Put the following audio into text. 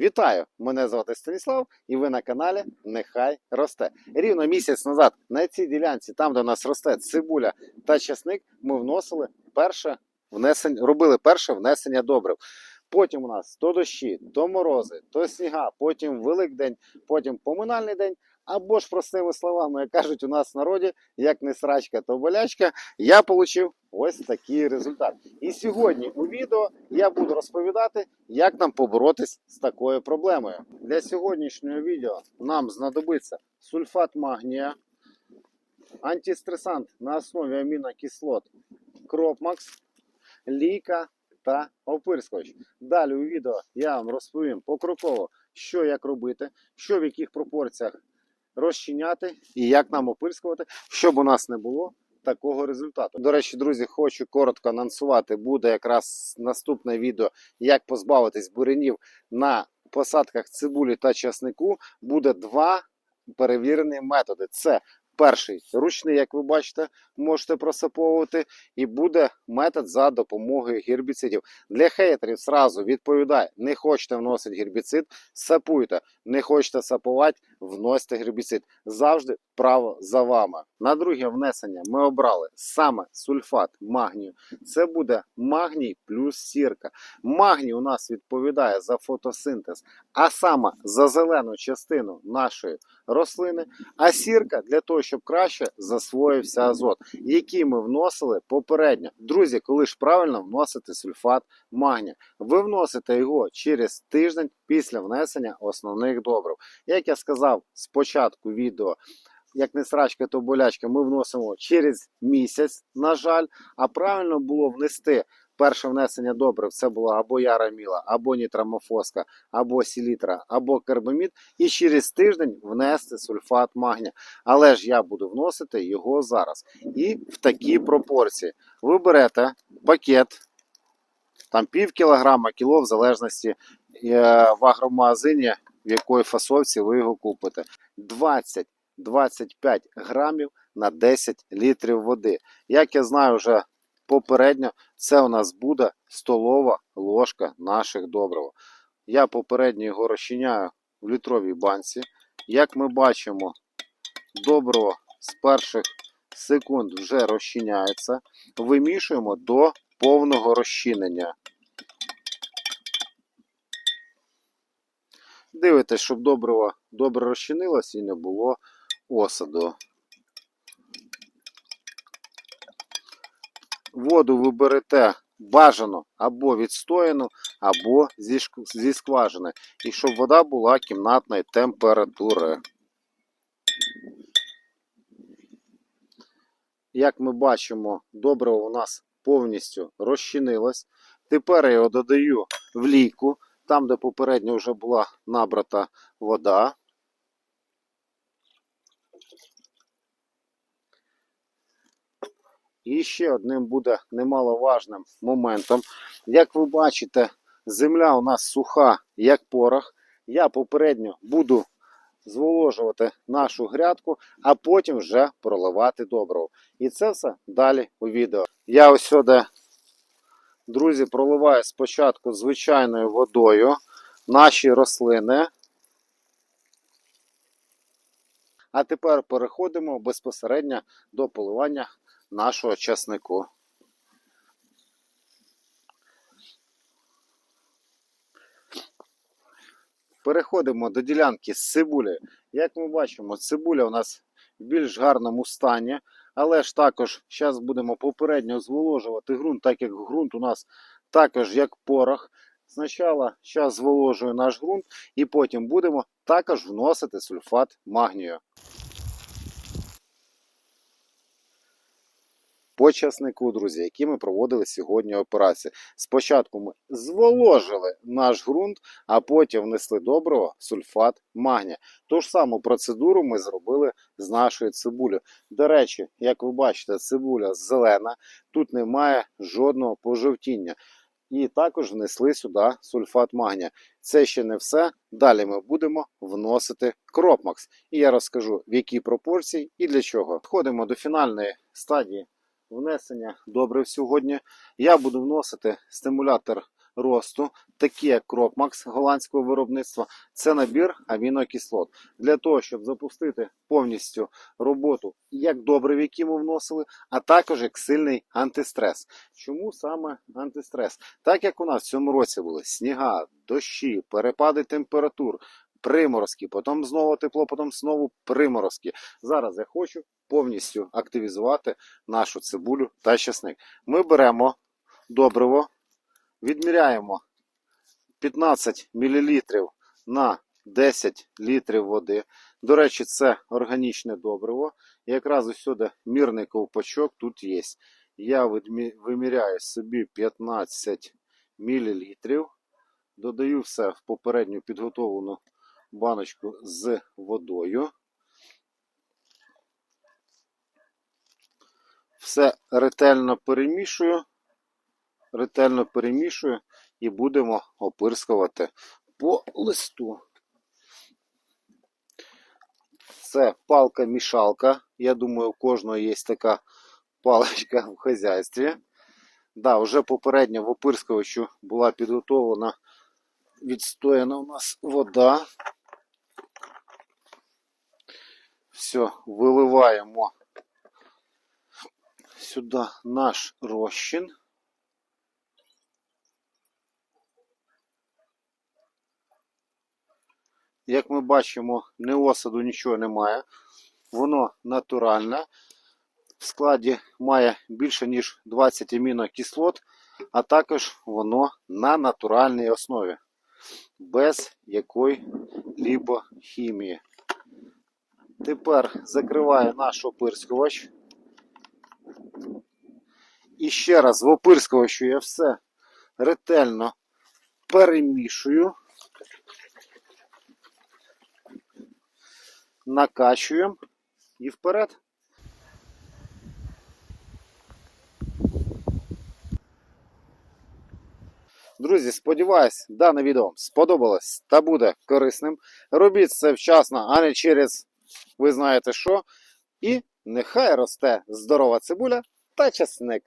Вітаю! Мене звати Станіслав, і ви на каналі Нехай росте. Рівно місяць назад на цій ділянці, там де у нас росте цибуля та часник, ми вносили перше внесення, робили перше внесення добрив. Потім у нас то дощі, то морози, то сніга, потім Великдень, потім поминальний день. Або ж простими словами, як кажуть у нас в народі, як не срачка, то болячка, я отримав ось такий результат. І сьогодні у відео я буду розповідати, як нам поборотись з такою проблемою. Для сьогоднішнього відео нам знадобиться сульфат магнія, антистресант на основі амінокислот Кропмакс, ліка та опирскувач. Далі у відео я вам розповім покроково, що як робити, що в яких пропорціях розчиняти і як нам опирскувати, щоб у нас не було такого результату. До речі, друзі, хочу коротко анонсувати. Буде якраз наступне відео, як позбавитись бурянів на посадках цибулі та часнику. Буде два перевірені методи. Це перший ручний, як ви бачите, можете просаповувати, і буде метод за допомогою гербіцидів. Для хейтерів зразу відповідаю, не хочете вносити гербіцид, сапуйте. Не хочете сапувати, вносьте гербіцид. Завжди право за вами. На друге внесення ми обрали саме сульфат магнію. Це буде магній плюс сірка. Магній у нас відповідає за фотосинтез, а саме за зелену частину нашої рослини, а сірка для того, щоб краще засвоївся азот, який ми вносили попередньо. Друзі, коли ж правильно вносити сульфат магнія? Ви вносите його через тиждень після внесення основних добрив. Як я сказав спочатку відео, як не срачка, то болячка, ми вносимо через місяць, на жаль, а правильно було внести. Перше внесення добрив це була або яраміла, або нітрамофоска, або селітра, або карбамід, і через тиждень внести сульфат магнія. Але ж я буду вносити його зараз. І в такій пропорції. Ви берете пакет, там пів кілограма, кіло, в залежності е, в агромагазині, в якої фасовці ви його купите. 20-25 грамів на 10 літрів води. Як я знаю вже попередньо, це у нас буде столова ложка наших добрив. Я попередньо його розчиняю в літровій банці. Як ми бачимо, добриво з перших секунд вже розчиняється. Вимішуємо до повного розчинення. Дивитесь, щоб добриво добре розчинилось і не було осаду. Воду ви берете бажано або відстояну, або зі, скважини. І щоб вода була кімнатної температури. Як ми бачимо, добриво у нас повністю розчинилось. Тепер я його додаю в лійку, там, де попередньо вже була набрата вода. І ще одним буде немаловажним моментом. Як ви бачите, земля у нас суха, як порох. Я попередньо буду зволожувати нашу грядку, а потім вже проливати добриво. І це все далі у відео. Я ось сюди, друзі, проливаю спочатку звичайною водою наші рослини. А тепер переходимо безпосередньо до поливання нашого часнику. Переходимо до ділянки з цибулею. Як ми бачимо, цибуля у нас в більш гарному стані, але ж також зараз будемо попередньо зволожувати ґрунт, так як ґрунт у нас також як порох. Спочатку зараз зволожую наш ґрунт і потім будемо також вносити сульфат магнію. По часнику, друзі, які ми проводили сьогодні операції. Спочатку ми зволожили наш ґрунт, а потім внесли доброго сульфат магнія. Ту ж саму процедуру ми зробили з нашою цибулею. До речі, як ви бачите, цибуля зелена, тут немає жодного пожовтіння. І також внесли сюди сульфат магнія. Це ще не все. Далі ми будемо вносити кропмакс. І я розкажу, в якій пропорції і для чого. Входимо до фінальної стадії внесення добрив сьогодні. Я буду вносити стимулятор росту, такі як Кропмакс голландського виробництва, це набір амінокислот. Для того, щоб запустити повністю роботу як добрив, які ми вносили, а також як сильний антистрес. Чому саме антистрес? Так як у нас в цьому році були сніга, дощі, перепади температур, приморозки, потім знову тепло, потім знову приморозки. Зараз я хочу повністю активізувати нашу цибулю та часник. Ми беремо добриво, відміряємо 15 мл на 10 літрів води. До речі, це органічне добриво. Якраз усюди мірний ковпачок тут є. Я виміряю собі 15 мл. Додаю все в попередньо підготовлену баночку з водою. Все ретельно перемішую, ретельно перемішую і будемо опирскувати по листу. Це палка-мішалка. Я думаю, у кожного є така паличка в хазяйстві. Да, вже попередньо в опирскувачу була підготовлена відстояна у нас вода. Все, виливаємо сюди наш розчин. Як ми бачимо, ні осаду, нічого немає. Воно натуральне. В складі має більше ніж 20 амінокислот, а також воно на натуральній основі, без якої-либо хімії. Тепер закриваю наш опирскувач. І ще раз в опирскувачу я все ретельно перемішую. Накачуємо і вперед. Друзі, сподіваюсь, дане відео сподобалось та буде корисним. Робіть це вчасно, а не через ви знаєте що. І нехай росте здорова цибуля та часник.